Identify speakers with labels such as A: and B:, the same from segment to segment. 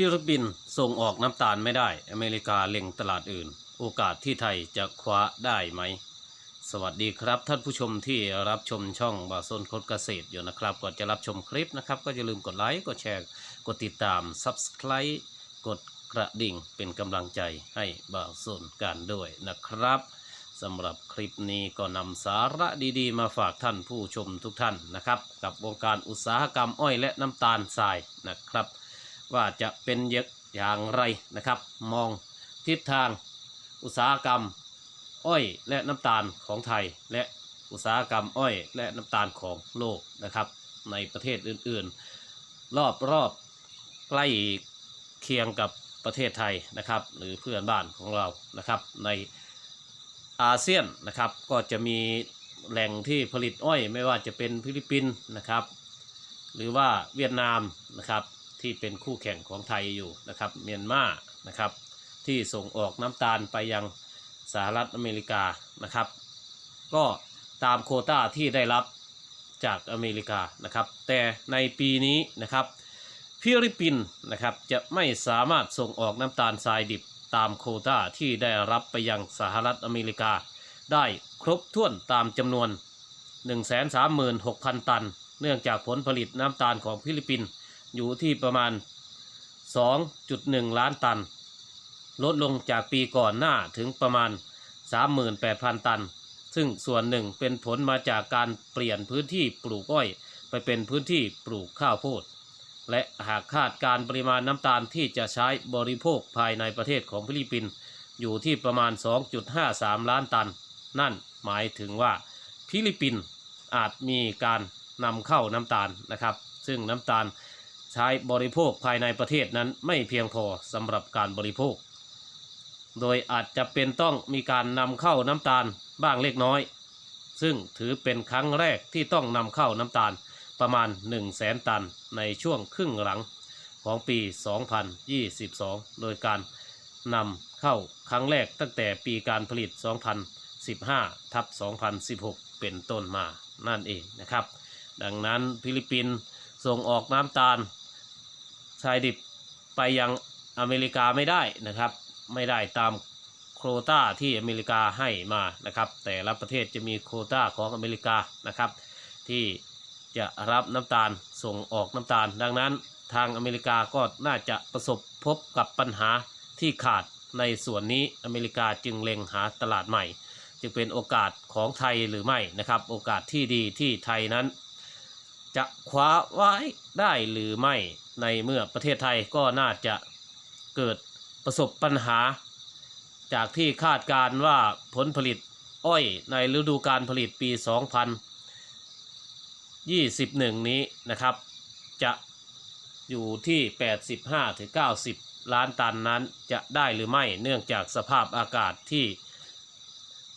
A: ฟิลิปปินส์ส่งออกน้ำตาลไม่ได้ อเมริกาเล็งตลาดอื่น โอกาสที่ไทยจะคว้าได้ไหม สวัสดีครับท่านผู้ชมที่รับชมช่องบาโซนคดเกษตรอยู่นะครับ ก่อนจะรับชมคลิปนะครับ ก็อย่าลืมกดไลค์ กดแชร์ กดติดตาม Subscribe กดกระดิ่งเป็นกำลังใจให้บาโซนกันด้วยนะครับสำหรับคลิปนี้ก็นำสาระดีๆ มาฝากท่านผู้ชมทุกท่านนะครับ กับวงการอุตสาหกรรมอ้อยและน้ำตาลทรายนะครับ ว่าจะเป็นอย่างไรนะครับ มองทิศทางอุตสาหกรรม อ้อยและน้ำตาลของไทย และอุตสาหกรรมอ้อย และน้ำตาลของโลกนะครับ ในประเทศอื่นๆ รอบรอบใกล้เคียงกับประเทศไทยนะครับ หรือเพื่อนบ้านของเรานะครับ ในอาเซียนนะครับ ก็จะมีแหล่งที่ผลิตอ้อยไม่ว่าจะเป็นฟิลิปปินส์นะครับ หรือว่าเวียดนามนะครับ ที่เป็นคู่แข่งของไทยอยู่นะครับเมียนมานะครับที่ส่งออกน้ำตาลไปยังสหรัฐอเมริกานะครับ ก็ตามโคต้าที่ได้รับจากอเมริกานะครับ แต่ในปีนี้นะครับฟิลิปปินส์นะครับจะไม่สามารถส่งออกน้ำตาลทรายดิบตามโคต้าที่ได้รับไปยังสหรัฐอเมริกา ได้ครบถ้วนตามจำนวน 136,000 ตัน เนื่องจากผลผลิตน้ำตาลของฟิลิปปินส์ อยู่ที่ประมาณ 2.1 ล้านตัน ลดลงจากปีก่อนหน้าถึงประมาณ 38,000 ตัน ซึ่งส่วนหนึ่งเป็นผลมาจากการเปลี่ยนพื้นที่ปลูกอ้อย ไปเป็นพื้นที่ปลูกข้าวโพด และหากคาดการปริมาณน้ำตาลที่จะใช้บริโภคภายในประเทศของฟิลิปปินส์อยู่ที่ประมาณ 2.53 ล้านตัน นั่นหมายถึงว่าฟิลิปปินส์อาจมีการนำเข้าน้ำตาลนะครับ ซึ่งน้ำตาล ใช้บริโภคภายในประเทศนั้นไม่เพียงพอสำหรับการบริโภค โดยอาจจะเป็นต้องมีการนำเข้าน้ำตาลบ้างเล็กน้อย ซึ่งถือเป็นครั้งแรกที่ต้องนำเข้าน้ำตาลประมาณ 1 0 0 0 0แสนตันในช่วงครึ่งหลังของปี 2022 โดยการนำเข้าครั้งแรกตั้งแต่ปีการผลิต 2015 ทับ 2016 เป็นต้นมานั่นเองนะครับ ดังนั้นฟิลิปปินส์ส่งออกน้ำตาลายดิบไปยังอเมริกาไม่ได้นะครับ ไม่ได้ตามโควต้าที่อเมริกาให้มานะครับ แต่ละประเทศจะมีโควต้าของอเมริกานะครับ ที่จะรับน้ำตาลส่งออกน้ำตาล ดังนั้นทางอเมริกาก็น่าจะประสบพบกับปัญหาที่ขาดในส่วนนี้อเมริกาจึงเล็งหาตลาดใหม่ จึงเป็นโอกาสของไทยหรือไม่นะครับ โอกาสที่ดีที่ไทยนั้น จะคว้าไว้ได้หรือไม่ ในเมื่อประเทศไทยก็น่าจะเกิดประสบปัญหา จากที่คาดการว่าผลผลิตอ้อยในฤดูการผลิตปี 2021 นี้นะครับ จะอยู่ที่ 85ถึง90 ล้านตันนั้นจะได้หรือไม่เนื่องจากสภาพอากาศที่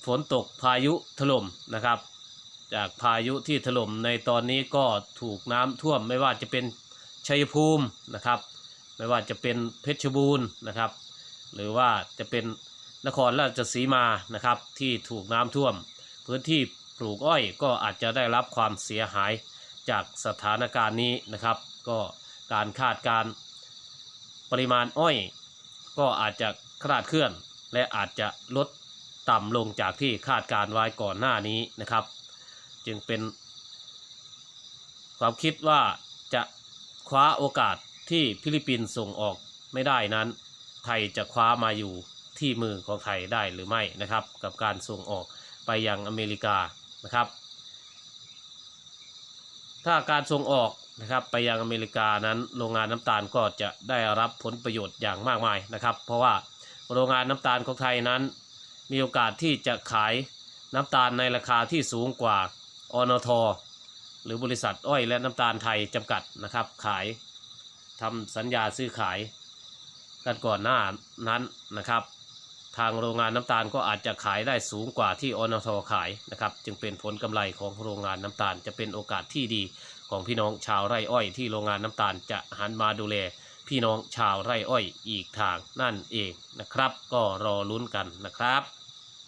A: ฝนตกพายุถล่มนะครับ จากพายุที่ถล่มในตอนนี้ก็ถูกน้ำท่วมไม่ว่าจะเป็น ชัยภูมินะครับไม่ว่าจะเป็นเพชรบูรณ์นะครับ หรือว่าจะเป็นนครราชสีมานะครับที่ถูกน้ำท่วม พื้นที่ปลูกอ้อยก็อาจจะได้รับความเสียหายจากสถานการณ์นี้นะครับ ก็การคาดการณ์ปริมาณอ้อย ก็อาจจะคลาดเคลื่อน และอาจจะลดต่ำลงจากที่คาดการไว้ก่อนหน้านี้นะครับ จึงเป็นความคิดว่า คว้าโอกาสที่ฟิลิปปินส์ส่งออกไม่ได้นั้น ไทยจะคว้ามาอยู่ที่มือของไทยได้หรือไม่นะครับ กับการส่งออกไปยังอเมริกานะครับ ถ้าการส่งออกนะครับไปยังอเมริกานั้นโรงงานน้ำตาลก็จะได้รับผลประโยชน์อย่างมากมายนะครับ เพราะว่าโรงงานน้ำตาลของไทยนั้น มีโอกาสที่จะขายน้ำตาลในราคาที่สูงกว่าอนท หรือบริษัทอ้อยและน้ำตาลไทยจำกัดนะครับ ขายทำสัญญาซื้อขายกันก่อนหน้านั้นนะครับ ทางโรงงานน้ำตาลก็อาจจะขายได้สูงกว่าที่อนทขายนะครับ จึงเป็นผลกำไรของโรงงานน้ำตาล จะเป็นโอกาสที่ดีของพี่น้องชาวไร่อ้อย ที่โรงงานน้ำตาลจะหันมาดูแลพี่น้องชาวไร่อ้อยอีกทางนั่นเองนะครับ ก็รอลุ้นกันนะครับ